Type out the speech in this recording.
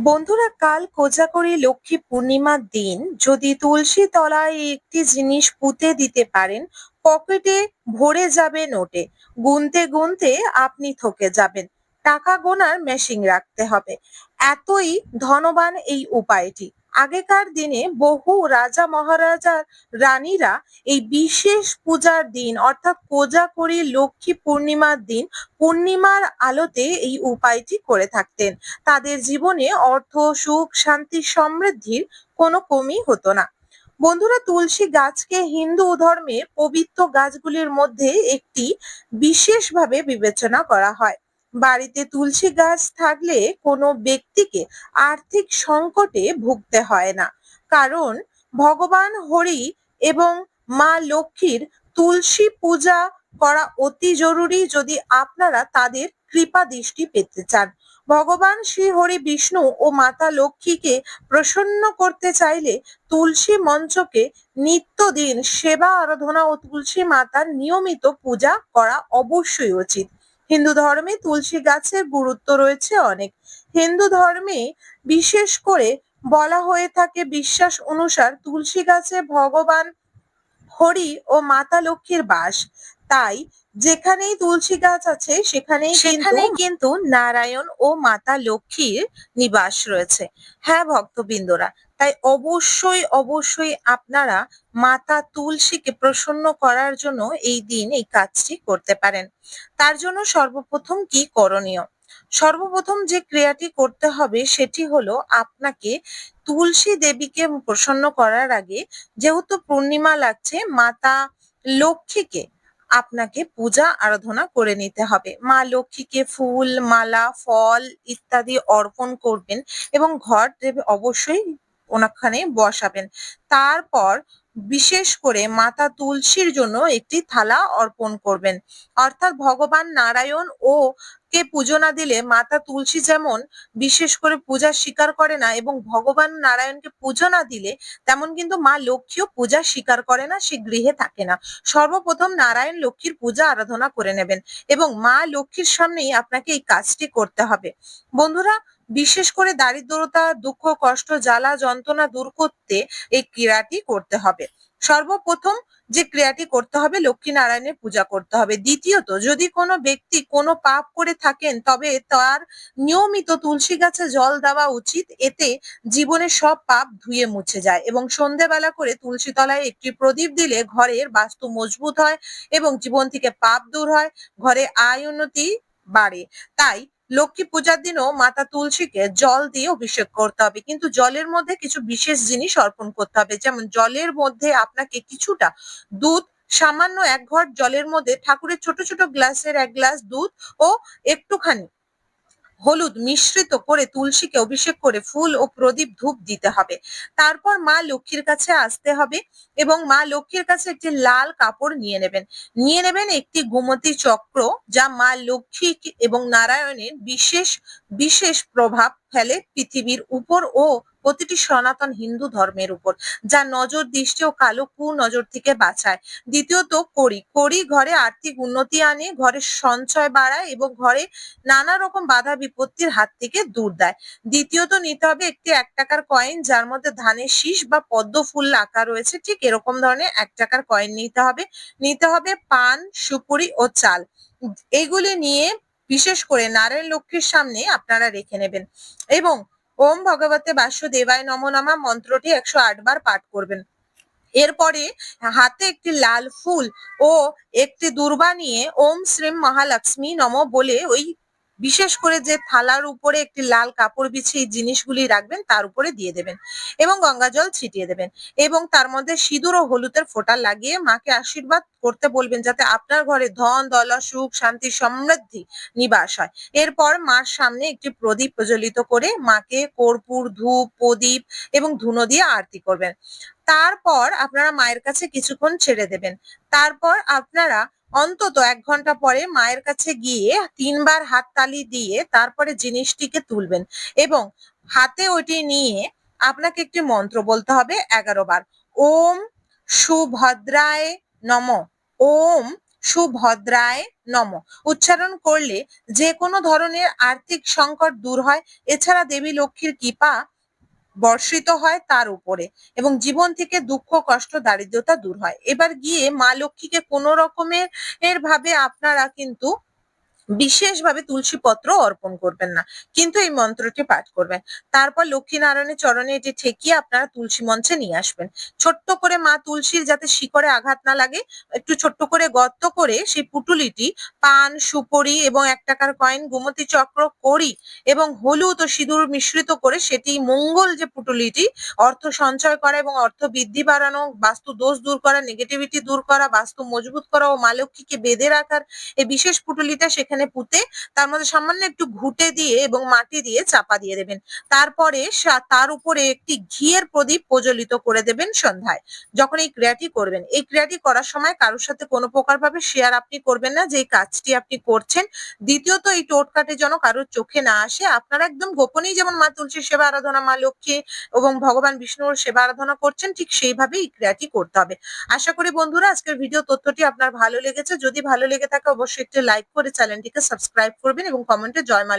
বন্ধুরা, কাল কোজাগরী লক্ষ্মী পূর্ণিমার দিন যদি তুলসী তলায় একটি জিনিস পুঁতে দিতে পারেন, পকেটে ভরে যাবে নোটে। গুনতে গুনতে আপনি থকে যাবেন। টাকা গোনার মেশিন রাখতে হবে। এতই ধনবান এই উপায়টি। আগেকার দিনে বহু রাজা মহারাজার রানীরা এই বিশেষ পূজার দিন, অর্থাৎ কোজাগরী লক্ষ্মী পূর্ণিমার দিন, পূর্ণিমার আলোতে এই উপায়টি করে থাকতেন। তাদের জীবনে অর্থ, সুখ, শান্তি সমৃদ্ধির কোনো কমই হতো না। বন্ধুরা, তুলসী গাছকে হিন্দু ধর্মের পবিত্র গাছগুলির মধ্যে একটি বিশেষভাবে বিবেচনা করা হয়। বাড়িতে তুলসী গাছ থাকলে কোনো ব্যক্তিকে আর্থিক সংকটে ভুগতে হয় না। কারণ ভগবান হরি এবং মা লক্ষ্মীর তুলসী পূজা করা অতি জরুরি যদি আপনারা তাদের কৃপা দৃষ্টি পেতে চান। ভগবান শ্রী হরি বিষ্ণু ও মাতা লক্ষ্মীকে প্রসন্ন করতে চাইলে তুলসী মঞ্চকে নিত্যদিন সেবা আরাধনা ও তুলসী মাতার নিয়মিত পূজা করা অবশ্যই উচিত। হিন্দু ধর্মে তুলসী গাছের গুরুত্ব রয়েছে অনেক। হিন্দু ধর্মে বিশেষ করে বলা হয়ে থাকে বিশ্বাস অনুসার তুলসী গাছে ভগবান হরি ও মাতা লক্ষ্মীর বাস। তাই যেখানেই তুলসী গাছ আছে, সেখানেই সেখানেই কিন্তু নারায়ণ ও মাতা লক্ষ্মীর নিবাস রয়েছে। হ্যাঁ ভক্তবৃন্দরা তাই অবশ্যই অবশ্যই আপনারা মাতা তুলসীকে প্রসন্ন করার জন্য এই দিন এই কাজটি করতে পারেন। তার জন্য সর্বপ্রথম কি করণীয়? সর্বপ্রথম যে ক্রিয়াটি করতে হবে সেটি হলো আপনাকে তুলসী দেবীকে প্রসন্ন করার আগে যেহেতু পূর্ণিমা লাগছে, মাতা লক্ষ্মীকে আপনাকে পূজা আরাধনা করে নিতে হবে। মা লক্ষ্মীকে ফুল, মালা, ফল ইত্যাদি অর্পণ করবেন এবং ঘর দেবে অবশ্যই ওনাখানে বসাবেন। তারপর বিশেষ করে মাতা তুলসীর জন্য একটি থালা অর্পণ করবেন। অর্থাৎ ভগবান নারায়ণ ও কে পুজো না দিলে মাতা তুলসী যেমন বিশেষ করে পূজা স্বীকার করে না এবং ভগবান নারায়ণকে পুজো না দিলে, তেমন কিন্তু মা লক্ষ্মীও পূজা স্বীকার করে না, সে গৃহে থাকে না। সর্বপ্রথম নারায়ণ লক্ষ্মীর পূজা আরাধনা করে নেবেন এবং মা লক্ষ্মীর সামনেই আপনাকে এই কাজটি করতে হবে। বন্ধুরা বিশেষ করে দারিদ্রতা, দুঃখ, কষ্ট, জ্বালা, যন্ত্রণা দূর করতে এই ক্রিয়াটি করতে হবে। সর্বপ্রথম যে ক্রিয়াটি করতে হবে লক্ষ্মী নারায়ণের পূজা করতে হবে। দ্বিতীয়ত, যদি কোনো ব্যক্তি কোনো পাপ করে থাকেন, তবে তার নিয়মিত তুলসী গাছে জল দেওয়া উচিত। এতে জীবনের সব পাপ ধুয়ে মুছে যায় এবং সন্ধেবেলা করে তুলসী তলায় একটি প্রদীপ দিলে ঘরের বাস্তু মজবুত হয় এবং জীবন থেকে পাপ দূর হয়। ঘরে আয় উন্নতি বাড়ে। তাই লক্ষ্মী পূজার দিনও মাতা তুলসীকে জল দিয়ে অভিষেক করতে হবে। কিন্তু জলের মধ্যে কিছু বিশেষ জিনিস অর্পণ করতে হবে। যেমন জলের মধ্যে আপনাকে কিছুটা দুধ, সামান্য এক ঘট জলের মধ্যে ঠাকুরের ছোট ছোট গ্লাসের এক গ্লাস দুধ ও একটুখানি হলুদ মিশ্রিত করে তুলসীকে অভিষেক করে ফুল ও প্রদীপ ধূপ দিতে হবে। তারপর মা লক্ষ্মীর কাছে আসতে হবে এবং মা লক্ষ্মীর কাছে একটি লাল কাপড় নিয়ে নেবেন। নিয়ে নেবেন একটি গোমতী চক্র যা মা লক্ষ্মী এবং নারায়ণের বিশেষ বিশেষ প্রভাব ফেলে পৃথিবীর উপর ও প্রতিটি সনাতন হিন্দু ধর্মের উপর, যা নজর, দৃষ্টি ও কালো কু নজর থেকে বাঁচায় দ্বিতীয়ত করি। করি ঘরে আর্থিক উন্নতি আনে ঘরের সঞ্চয় বাড়ায় এবং ঘরে নানা রকম বাধা বিপত্তির হাত থেকে দূর দেয়। দ্বিতীয়ত নিতে হবে একটি এক টাকার কয়েন যার মধ্যে ধানের শীষ বা পদ্ম ফুল আঁকা রয়েছে। ঠিক এরকম ধরনের এক টাকার কয়েন নিতে হবে। নিতে হবে পান, সুপুরি ও চাল। এগুলি নিয়ে বিশেষ করে নারায়ণ লক্ষ্মীর সামনে আপনারা রেখে নেবেন। এবং ওম ভগবতে বাসুদেবায় নম নমা মন্ত্রটি একশো আট বার পাঠ করবেন। এরপরে হাতে একটি লাল ফুল ও একটি দুর্বা নিয়ে ওম শ্রীম মহালক্ষ্মী নম বলে ওই বিশেষ করে যে থালার উপরে একটি লাল কাপড় বিছিয়ে জিনিসগুলি রাখবেন, তার উপরে দিয়ে দেবেন এবং গঙ্গা জল ছিটিয়ে দেবেন এবং তার মধ্যে সিঁদুর ও হলুদের ফোঁটা লাগিয়ে মাকে আশীর্বাদ করতে বলবেন যাতে আপনার ঘরে ধন দলা সুখ, শান্তি, সমৃদ্ধি নিবাস হয়। এরপর মার সামনে একটি প্রদীপ প্রজ্বলিত করে মাকে কর্পূর, ধূপ, প্রদীপ এবং ধুনো দিয়ে আরতি করবেন। তারপর আপনারা মায়ের কাছে কিছুক্ষণ ছেড়ে দেবেন। তারপর আপনারা অন্তত এক ঘণ্টা পরে মায়ের কাছে গিয়ে তিনবার হাততালি দিয়ে তারপরে জিনিসটিকে তুলবেন এবং হাতে ওটি নিয়ে আপনাকে একটি মন্ত্র বলতে হবে এগারো বার। ওম সুভদ্রায় নম। ওম সুভদ্রায় নম। উচ্চারণ করলে যে কোনো ধরনের আর্থিক সংকট দূর হয়। এছাড়া দেবী লক্ষ্মীর কৃপা বর্ষিত হয় তার উপরে এবং জীবন থেকে দুঃখ, কষ্ট, দারিদ্রতা দূর হয়। এবার গিয়ে মা লক্ষ্মীকে কোনো রকমের এর ভাবে আপনারা কিন্তু বিশেষভাবে তুলসী পত্র অর্পণ করবেন না। কিন্তু এই মন্ত্রটি পাঠ করবেন। তারপর লক্ষ্মীনারায়ণের চরণে এটি ঠেকিয়ে আপনারা তুলসী মঞ্চে নিয়ে আসবেন। ছোট্ট করে মা তুলসীর যাতে শিকড়ে আঘাত না লাগে, একটু ছোট্ট করে গর্ত করে সেই পুটুলিটি পান, সুপরি এবং এক টাকার কয়েন, গোমতী চক্র করি এবং হলুদ ও সিঁদুর মিশ্রিত করে সেটি মঙ্গল যে পুটুলিটি, অর্থ সঞ্চয় করা এবং অর্থ বৃদ্ধি বাড়ানো, বাস্তু দোষ দূর করা নেগেটিভিটি দূর করা, বাস্তু মজবুত করা ও মা লক্ষ্মীকে বেঁধে রাখার এই বিশেষ পুটুলিটা সেখানে পুঁতে তার মধ্যে সামান্য একটু ঘুটে দিয়ে এবং মাটি দিয়ে চাপা দিয়ে দেবেন। তারপরে তার উপরে একটি ঘিয়ের প্রদীপ প্রজ্বলিত করে দেবেন সন্ধ্যায়। যখন এই ক্রিয়াটি করবেন, এই ক্রিয়াটি করার সময় কারোর সাথে কোনো প্রকার ভাবে শেয়ার আপনি করবেন না যে কাজটি আপনি করছেন। দ্বিতীয়ত এই টোটকাটি যেন কারোর চোখে না আসে। আপনারা একদম গোপনেই যেমন মা তুলসীর সেবা আরাধনা, মা লক্ষ্মী এবং ভগবান বিষ্ণুর সেবা আরাধনা করছেন, ঠিক সেইভাবেই এই ক্রিয়াটি করতে হবে। আশা করি বন্ধুরা, আজকের ভিডিও তথ্যটি আপনার ভালো লেগেছে। যদি ভালো লেগে থাকে, অবশ্যই একটি লাইক করে চ্যানেলটিকে সাবস্ক্রাইব করবেন এবং কমেন্টে জয় মা